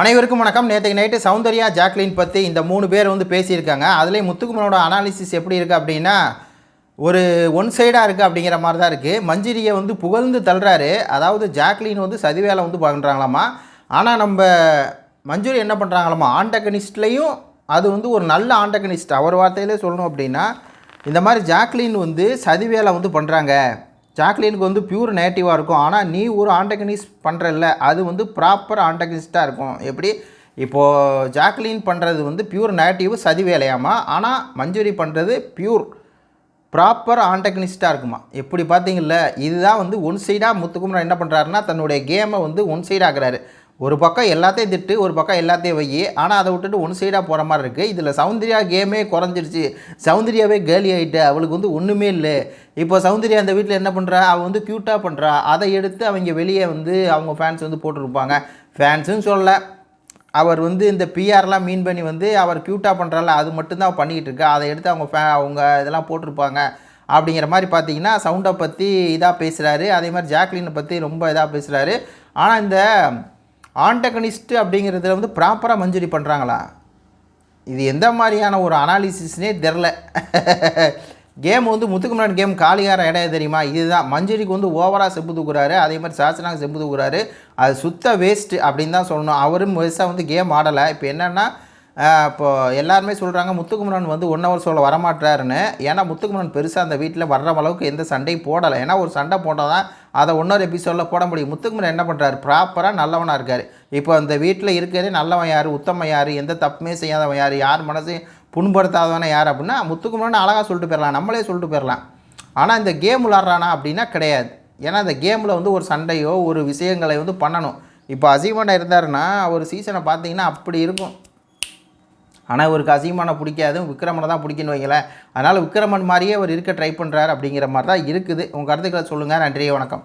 அனைவருக்கும் வணக்கம். நேற்றுக்கு நைட்டு சௌந்தர்யா ஜாக்லின் பற்றி இந்த மூணு பேர் வந்து பேசியிருக்காங்க. அதுலேயும் முத்துக்குமனோட அனாலிசிஸ் எப்படி இருக்குது அப்படின்னா ஒரு ஒன் சைடாக இருக்குது அப்படிங்கிற மாதிரி தான் இருக்குது மஞ்சிரியை வந்து புகழ்ந்து தள்ளுறாரு. அதாவது ஜாக்லின் வந்து சதிவேலை வந்து பண்ணுறாங்களாமா ஆனால் நம்ம மஞ்சுரி என்ன பண்ணுறாங்களாமா ஆண்டகனிஸ்ட்லேயும் அது வந்து ஒரு நல்ல ஆண்டகனிஸ்ட். அவர் வார்த்தையிலே சொல்லணும் அப்படின்னா இந்த மாதிரி ஜாக்லின் வந்து சதிவேலை வந்து பண்ணுறாங்க ஜாக்லினுக்கு வந்து பியூர் நேட்டிவாக இருக்கும். ஆனால் நீ ஒரு ஆண்டகனிஸ்ட் பண்ணுறல்ல அது வந்து ப்ராப்பர் ஆண்டகனிஸ்ட்டாக இருக்கும். எப்படி? இப்போது ஜாக்லின் பண்ணுறது வந்து பியூர் நேட்டிவ் சதி வேலையாமா ஆனால் மஞ்சுரி பண்ணுறது பியூர் ப்ராப்பர் ஆண்டகனிஸ்ட்டாக இருக்குமா? எப்படி பார்த்தீங்கல்ல இதுதான் வந்து ஒன் சைடாக முத்துக்குமரன் என்ன பண்ணுறாருன்னா தன்னுடைய கேமை வந்து ஒன் சைடாகிறாரு ஒரு பக்கம் எல்லாத்தையும் திட்டு ஒரு பக்கம் எல்லாத்தையும் வை ஆனால் அதை விட்டுட்டு ஒன் சைடாக போகிற மாதிரி இருக்குது இதில் சௌந்தர்யா கேமே குறைஞ்சிருச்சு. சௌந்தர்யாவே கேலி ஆகிட்டு அவளுக்கு வந்து ஒன்றுமே இல்லை. இப்போ சௌந்தர்யா அந்த வீட்டில் என்ன பண்ணுறா அவள் வந்து க்யூட்டாக பண்ணுறா அதை எடுத்து அவங்க வெளியே வந்து அவங்க ஃபேன்ஸ் வந்து போட்டிருப்பாங்க. ஃபேன்ஸுன்னு சொல்லலை. அவர் வந்து இந்த பிஆர்லாம் மீன் பண்ணி வந்து அவர் க்யூட்டாக பண்ணுறால அது மட்டும்தான் பண்ணிக்கிட்டு இருக்கா. அதை எடுத்து அவங்க ஃபே அவங்க இதெல்லாம் போட்டிருப்பாங்க. அப்படிங்கிற மாதிரி பார்த்தீங்கன்னா சவுண்டை பற்றி இதாக பேசுகிறாரு அதே மாதிரி ஜாக்லினை பற்றி ரொம்ப இதாக பேசுகிறாரு ஆனால் இந்த ஆண்டகனிஸ்ட்டு அப்படிங்கிறதுல வந்து ப்ராப்பராக மஞ்சுரி பண்ணுறாங்களா இது எந்த மாதிரியான ஒரு அனாலிசிஸ்னே தெரில. கேம் வந்து முத்துக்குமரன் கேம் காலியார இடம் தெரியுமா? இதுதான். மஞ்சுரிக்கு வந்து ஓவராக செம்பு தூக்குறாரு. அதே மாதிரி சாசனாக செம்பு தூக்குறாரு. அது சுத்த வேஸ்ட்டு அப்படின்னு தான் சொல்லணும். அவரும் பெருசாக வந்து கேம் ஆடலை. இப்போ என்னென்னா இப்போது எல்லாருமே சொல்கிறாங்க முத்துக்குமரன் வந்து ஒன் ஹவர் ஷோவில் வரமாட்டாருன்னு. ஏன்னா முத்துக்குமரன் பெருசாக அந்த வீட்டில் வர்ற அளவுக்கு எந்த சண்டையும் போடலை. ஏன்னா ஒரு சண்டை போட்டால் தான் அதை ஒன்றொரு எபிசோடில் போட முடியும். முத்துக்குமரன் என்ன பண்ணுறாரு ப்ராப்பராக நல்லவனாக இருக்கார். இப்போ அந்த வீட்டில் இருக்கிறதே நல்லவன் யார்? உத்தமன் யார்? எந்த தப்புமே செய்யாதவன் யார்? யார் மனசையும் புண்படுத்தாதவன யார் அப்படின்னா முத்துக்குமரன் அழகாக சொல்லிட்டு போயிடலாம். நம்மளே சொல்லிட்டு போயிடலாம். ஆனால் இந்த கேம் விளாட்றானா அப்படின்னா கிடையாது. ஏன்னா இந்த கேமில் வந்து ஒரு சண்டையோ ஒரு விஷயங்களை வந்து பண்ணணும். இப்போ அசீமண்டா இருந்தாருன்னா ஒரு சீசனை பார்த்தீங்கன்னா அப்படி இருக்கும். ஆனால் இவருக்கு அசீமான பிடிக்காது விக்ரமனை தான் பிடிக்குன்னு வைங்களேன். அதனால் விக்ரமன் மாதிரியே அவர் இருக்க ட்ரை பண்ணுறாரு அப்படிங்கிற மாதிரி தான் இருக்குது. உங்கள் கருத்துக்களை சொல்லுங்கள் நன்றி வணக்கம்.